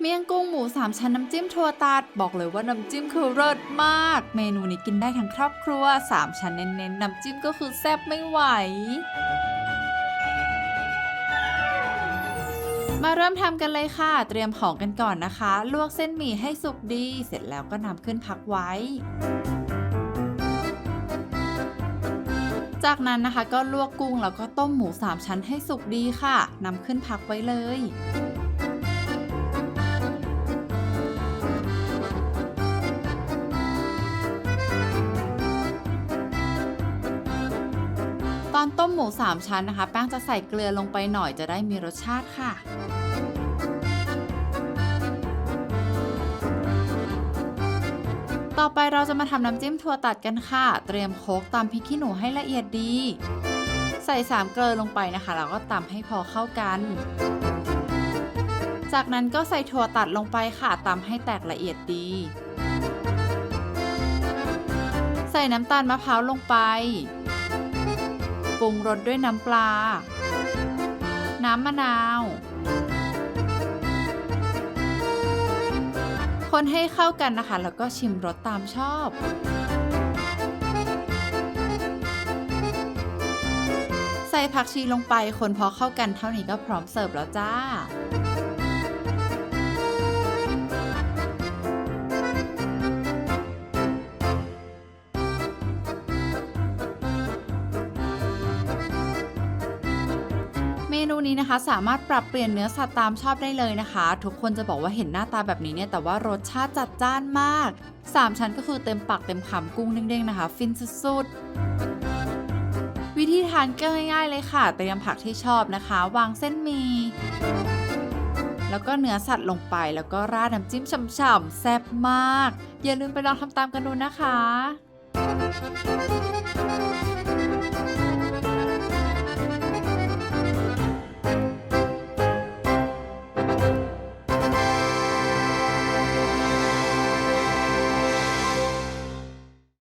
เมี่ยงกุ้งหมูสามชั้นน้ำจิ้มถั่วตัด บอกเลยว่าน้ำจิ้มคือเลิศมาก เมนูนี้กินได้ทั้งครอบครัว3ชั้นเน้นๆน้ำจิ้มก็คือแซ่บไม่ไหวมาเริ่มทำกันเลยค่ะ เตรียมของกันก่อนนะคะ ลวกเส้นหมี่ให้สุกดี เสร็จแล้วก็นำขึ้นพักไว้ จากนั้นนะคะก็ลวกกุ้งแล้วก็ต้มหมู 3 ชั้นให้สุกดีค่ะนำขึ้นพักไว้เลย ตอนต้มหมู3ชั้นนะคะ แป้งจะใส่เกลือลงไปหน่อยจะได้มีรสชาติค่ะต่อไปเราจะมาทำน้ำจิ้มถั่วตัดกันค่ะ เตรียมโคกตำพริกขี้หนูให้ละเอียดดี ใส่สามเกลือลงไปนะคะ แล้วก็ตำให้พอเข้ากัน จากนั้นก็ใส่ถั่วตัดลงไปค่ะตำให้แตกละเอียดดี ใส่น้ำตาลมะพร้าวลงไป ปรุงรสด้วยน้ำปลา น้ำมะนาว คนให้เข้ากันนะคะ แล้วก็ชิมรสตามชอบใส่ผักชีลงไปคนพอเข้ากันเท่านี้ก็พร้อมเสิร์ฟแล้วจ้า เมนูนี้นะคะ สามารถปรับเปลี่ยนเนื้อสัตว์ตามชอบได้เลยนะคะ ทุกคนจะบอกว่าเห็นหน้าตาแบบนี้เนี่ยแต่ว่ารสชาติจัดจ้านมาก 3 ชั้นก็คือเต็มปากเต็มคำกุ้งเด้งๆนะคะ ฟินสุดๆวิธีทานก็ง่ายๆเลยค่ะเตรียมผักที่ชอบนะคะ วางเส้นมี แล้วก็เนื้อสัตว์ลงไปแล้วก็ราดน้ำจิ้มฉ่ำๆแซ่บมาก อย่าลืมไปลองทำตามกันดูนะคะ